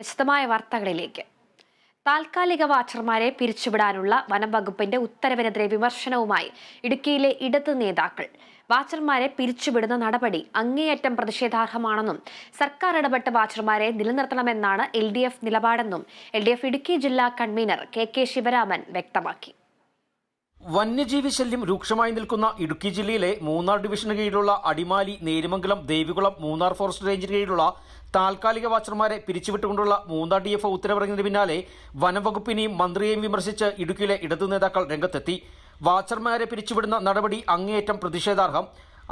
വിശദമായ വാർത്തകളിലേക്ക്. താൽക്കാലിക വാച്ചർമാരെ പിരിച്ചുവിടാനുള്ള വനം വകുപ്പിന്റെ ഉത്തരവിനെതിരെ വിമർശനവുമായി ഇടുക്കിയിലെ ഇടത് നേതാക്കൾ. വാച്ചർമാരെ പിരിച്ചുവിടുന്ന നടപടി അങ്ങേയറ്റം പ്രതിഷേധാർഹമാണെന്നും സർക്കാർ ഇടപെട്ട വാച്ചർമാരെ നിലനിർത്തണമെന്നാണ് എൽ നിലപാടെന്നും എൽ ഇടുക്കി ജില്ലാ കൺവീനർ കെ കെ ശിവരാമൻ വ്യക്തമാക്കി. വന്യജീവി ശല്യം രൂക്ഷമായി നിൽക്കുന്ന ഇടുക്കി ജില്ലയിലെ മൂന്നാർ ഡിവിഷന് കീഴിലുള്ള അടിമാലി നേരുമംഗലം ദേവികുളം മൂന്നാർ ഫോറസ്റ്റ് റേഞ്ചിന് കീഴിലുള്ള താൽക്കാലിക വാച്ചർമാരെ പിരിച്ചുവിട്ടുകൊണ്ടുള്ള മൂന്നാർ ഡി എഫ് ഉത്തരവിറങ്ങിയതിന് പിന്നാലെ വനംവകുപ്പിനെയും മന്ത്രിയെയും വിമർശിച്ച് ഇടുക്കിയിലെ ഇടതു നേതാക്കൾ രംഗത്തെത്തി. വാച്ചർമാരെ പിരിച്ചുവിടുന്ന നടപടി അങ്ങേയറ്റം പ്രതിഷേധാർഹം.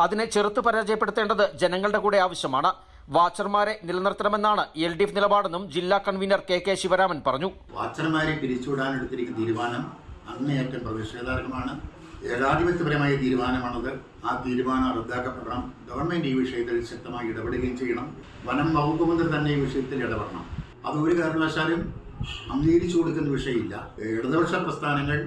അതിനെ ചെറുത്ത് പരാജയപ്പെടുത്തേണ്ടത് ജനങ്ങളുടെ കൂടെ ആവശ്യമാണ്. വാച്ചർമാരെ നിലനിർത്തണമെന്നാണ് എൽ ഡി എഫ് നിലപാടെന്നും ജില്ലാ കൺവീനർ കെ കെ ശിവരാമൻ പറഞ്ഞു. വാച്ചർമാരെ പിരിച്ചുവിടാൻ തീരുമാനം അങ്ങേയറ്റം പ്രതിഷേധാർഹമാണ് ഏകാധിപത്യപരമായ തീരുമാനമാണത്. ആ തീരുമാനം റദ്ദാക്കപ്പെടണം. ഗവൺമെന്റ് ഈ വിഷയത്തിൽ ശക്തമായി ഇടപെടുകയും ചെയ്യണം. വനം വകുപ്പ് മന്ത്രി തന്നെ ഈ വിഷയത്തിൽ ഇടപെടണം. അത് ഒരു കാരണവശാലും അംഗീകരിച്ചു കൊടുക്കുന്ന വിഷയമില്ല. ഇടതുപക്ഷ പ്രസ്ഥാനങ്ങൾ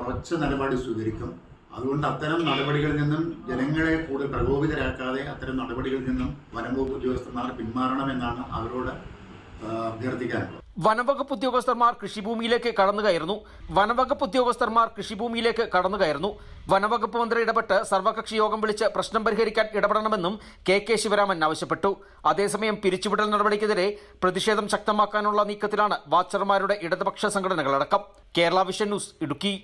ഉറച്ച നിലപാട് സ്വീകരിക്കും. അതുകൊണ്ട് അത്തരം നടപടികളിൽ നിന്നും ജനങ്ങളെ കൂടുതൽ പ്രകോപിതരാക്കാതെ അത്തരം നടപടികളിൽ നിന്നും വനം വകുപ്പ് ഉദ്യോഗസ്ഥന്മാർ പിന്മാറണമെന്നാണ് അവരോട് അഭ്യർത്ഥിക്കാനുള്ളത്. വനവകുപ്പ് ഉദ്യോഗസ്ഥന്മാർ കൃഷിഭൂമിയിലേക്ക് കടന്നു കയറുന്നു വനവകുപ്പ് ഉദ്യോഗസ്ഥന്മാർ കൃഷിഭൂമിയിലേക്ക് കടന്നു കയറുന്നു വനവകുപ്പ് മന്ത്രി ഇടപെട്ട് സർവകക്ഷി യോഗം വിളിച്ച് പ്രശ്നം പരിഹരിക്കാൻ ഇടപെടണമെന്നും കെ കെ ശിവരാമൻ ആവശ്യപ്പെട്ടു. അതേസമയം പിരിച്ചുവിടൽ നടപടിക്കെതിരെ പ്രതിഷേധം ശക്തമാക്കാനുള്ള നീക്കത്തിലാണ് വാച്ചർമാരുടെ ഇടതുപക്ഷ സംഘടനകളടക്കം. Kerala vision news Idukki.